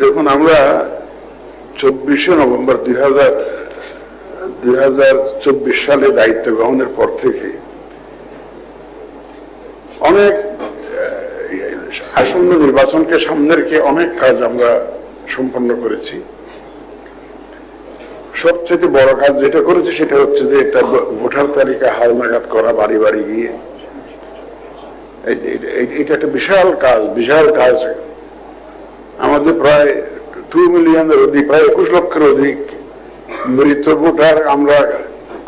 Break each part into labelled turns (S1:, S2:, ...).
S1: দেখুন, আমরা চব্বিশে নভেম্বর দুই হাজার দুই হাজার চব্বিশ সালে দায়িত্ব গ্রহণের পর থেকে অনেক আসন্ন নির্বাচনকে সামনে রেখে অনেক কাজ আমরা সম্পন্ন করেছি। সবচেয়ে বড় কাজ যেটা করেছি সেটা হচ্ছে যে একটা ভোটার তালিকা হালনাগাদ করা বাড়ি বাড়ি গিয়ে। এটা একটা বিশাল কাজ বিশাল কাজ। আমাদের প্রায় টু মিলিয়নের অধিক, প্রায় একুশ লক্ষের অধিক মৃত ভোটার আমরা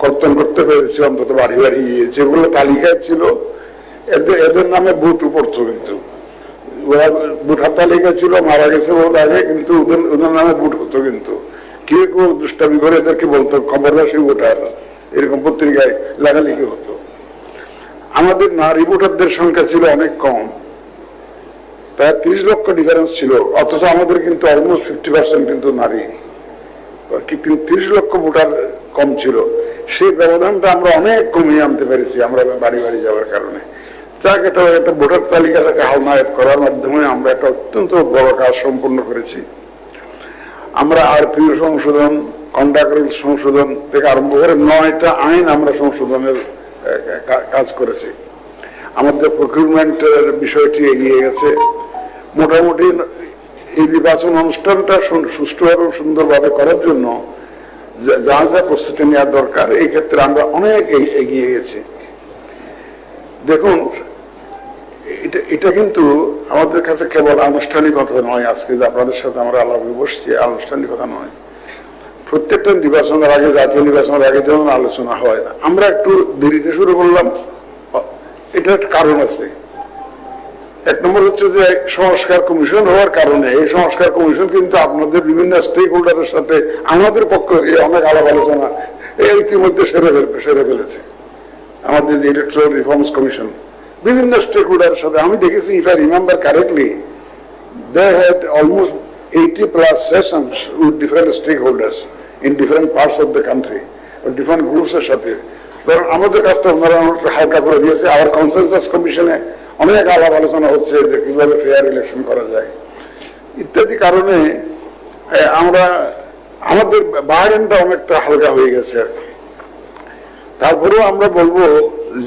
S1: কর্তন করতে পেরেছি, অন্তত বাড়ি বাড়ি যেগুলো তালিকায় ছিল, এদের এদের নামে বুট পড়তো কিন্তু ওরা ভোটার তালিকা ছিল, মারা গেছে বহুত আগে, কিন্তু ওদের ওদের নামে বুট হতো কিন্তু। কেউ কেউ দুষ্টামি করে এদেরকে বলতো, খবরদাসী ভোটার, এরকম পত্রিকায় লেখালেখি হতো। আমাদের নারী ভোটারদের সংখ্যা ছিল অনেক কম। প্রায় ত্রিশ লক্ষ ডিফারেন্স ছিল। অথচ আমাদের কিন্তু অলমোস্ট ফিফটি পার্সেন্ট কিন্তু নারী। কিন্তু ত্রিশ লক্ষ ভোটার কম ছিল। সেই ব্যবধানটা আমরা অনেক কমিয়ে আনতে পেরেছি আমরা বাড়ি বাড়ি যাওয়ার কারণে। যাক, এটা একটা ভোটার তালিকাটাকে হালনায়ত করার মাধ্যমে আমরা একটা অত্যন্ত বড় কাজ সম্পন্ন করেছি। আমরা আরপিও সংশোধন কন্ডাক্ট সংশোধন থেকে আরম্ভ করে নয়টা আইন আমরা সংশোধনের কাজ করেছি। আমাদের প্রকিউরমেন্টের বিষয়টি এগিয়ে গেছে। মোটামুটি এই নির্বাচন অনুষ্ঠানটা সুষ্ঠু এবং সুন্দরভাবে করার জন্য যা- যা প্রস্তুতি নেওয়া দরকার, এই ক্ষেত্রে আমরা অনেক এগিয়ে গেছি। দেখুন, এটা এটা কিন্তু আমাদের কাছে কেবল আনুষ্ঠানিকতা নয় আজকে, যে আপনাদের সাথে আমরা আলাপে বসছি, আনুষ্ঠানিকতা নয়। প্রত্যেকটা নির্বাচনের আগে, জাতীয় নির্বাচনের আগে যেমন আলোচনা হয়। আমরা একটু দেরিতে শুরু করলাম। এটা একটা কারণ আছে। এক নম্বর হচ্ছে যে সংস্কার কমিশন হওয়ার কারণে এই সংস্কার কমিশন কিন্তু আপনাদের বিভিন্ন স্টেক হোল্ডারের সাথে আমাদের পক্ষে অনেক আলাপ আলোচনা ইতিমধ্যে সেরে ফেল- সেরে ফেলেছে। আমাদের যে ইলেকট্রাল রিফর্মস কমিশন বিভিন্ন স্টেক হোল্ডারের সাথে আমি দেখেছি if I remember correctly they had almost 80 plus sessions with different stakeholders in in different parts of the country different এর সাথে। ধরুন, আমাদের কাজটা ওনারা হালকা করে দিয়েছে, আবার কনসেনসাস কমিশনে অনেক আলাপ আলোচনা হচ্ছে যে কীভাবে ফেয়ার ইলেকশন করা যায়। ইত্যাদি কারণে আমরা, আমাদের বাহারেনটা অনেকটা হালকা হয়ে গেছে আর কি। তারপরেও আমরা বলব,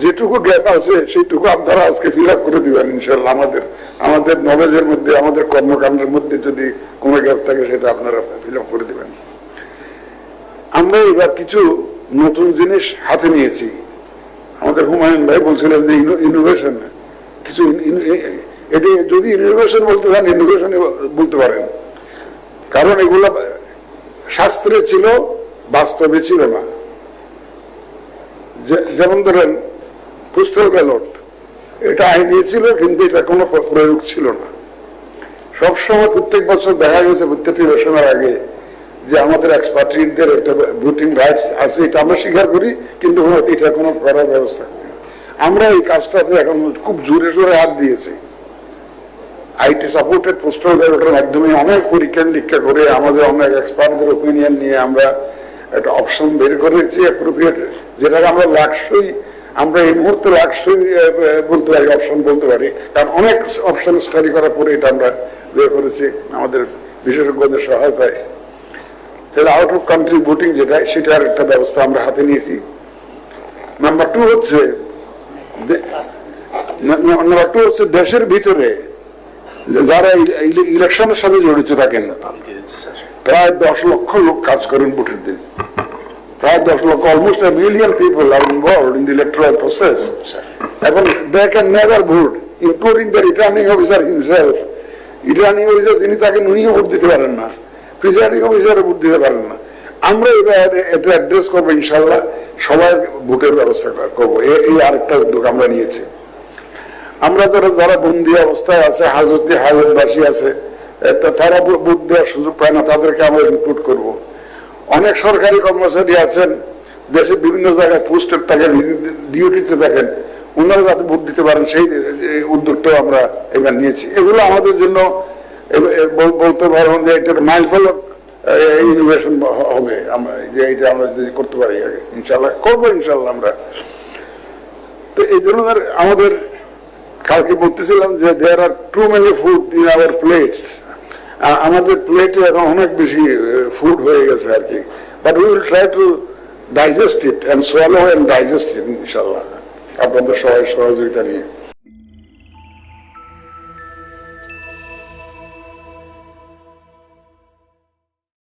S1: যেটুকু গ্যাপ আছে, সেইটুকু আপনারা আজকে ফিল আপ করে দিবেন ইনশাল্লাহ আমাদের আমাদের নলেজের মধ্যে, আমাদের কর্মকাণ্ডের মধ্যে যদি কোনো গ্যাপ থাকে, সেটা আপনারা ফিল আপ করে দিবেন। আমরা এবার কিছু নতুন জিনিস হাতে নিয়েছি। আমাদের হুমায়ুন ভাই বলছিলেন যে ইনোভেশন কিছু এটি যদি ইনোভেশন বলতে চান ইনোভেশন বলতে পারেন কারণ এগুলো শাস্ত্রে ছিল, বাস্তবে ছিল না যেমন ধরেন পোস্টাল ব্যালট এটা আইনি ছিল, কিন্তু এটা কোনো প্র- প্রয়োগ ছিল না সবসময় প্রত্যেক বছর দেখা গেছে, প্রত্যেকটি ইলেকশনের আগে, যে আমাদের এক্সপার্টিদের একটা ভোটিং রাইটস আছে, এটা আমরা স্বীকার করি, কিন্তু এটা কোনো করার ব্যবস্থা। আমরা এই কাজটাতে এখন খুব জোরে জোরে হাত দিয়েছি। আইটি সাপোর্টেড পোস্টাল ব্যালটের মাধ্যমে অনেক পরীক্ষা নিরীক্ষা করে আমাদের অনেক এক্সপার্টদের ওপিনিয়ন নিয়ে আমরা একটা অপশন বের করেছি অ্যাপ্রোপ্রিয়েট যেটাকে আমরা লাক্সই, আমরা এই মুহূর্তে লাক্সই বলতে পারি অপশন বলতে পারি। কারণ অনেক অপশন স্টাডি করার পরে এটা আমরা বের করেছি আমাদের বিশেষজ্ঞদের সহায়তায়। তাহলে আউট অফ কান্ট্রি ভোটিং যেটা, সেটার একটা ব্যবস্থা আমরা হাতে নিয়েছি। নাম্বার টু হচ্ছে নাম্বার টু হচ্ছে দেশের ভিতরে যারা ইলেকশনের সাথে জড়িত থাকেন, প্রায় দশ লক্ষ লোক কাজ করেন ভোটের দিন। প্রায় দশ লক্ষ almost million people are involved in the electoral process. এবং they can never vote, including the returning officer himself. Returning officer তিনি তাকে নুনিও ভোট দিতে পারেন না। প্রিসাইডিং অফিসার ভোট দিতে পারেন না। আমরা এবার এটা অ্যাড্রেস করব ইনশাল্লাহ সবাই ভোটের ব্যবস্থা করব। এই আরেকটা উদ্যোগ আমরা নিয়েছি। আমরা যারা যারা বন্দি অবস্থায় আছে, হাজতে হাজতবাসী আছে তারা ভোট দেওয়ার সুযোগ পায় না, তাদেরকে আমরা ইনক্লুড করব। অনেক সরকারি কর্মচারী আছেন দেশের বিভিন্ন জায়গায় পোস্টেড থাকেন ডিউটিতে থাকেন ওনারা যাতে ভোট দিতে পারেন, সেই উদ্যোগটাও আমরা এবার নিয়েছি। এগুলো আমাদের জন্য বলতে পারবেন যে এটার মাইল ইনোভেশন হবে। আমরা, যে এটা আমরা যদি করতে পারি ইনশাল্লাহ করব ইনশাল্লাহ আমরা। তো এই ধরনের আমাদের কালকে বলতেছিলাম যে there are too many food in our plates আমাদের প্লেটে এখন অনেক বেশি ফুড হয়ে গেছে আর কি। But will try to digest it and swallow and digest it ইনশাল্লাহ আপনাদের সবাই সহযোগিতা নিয়ে।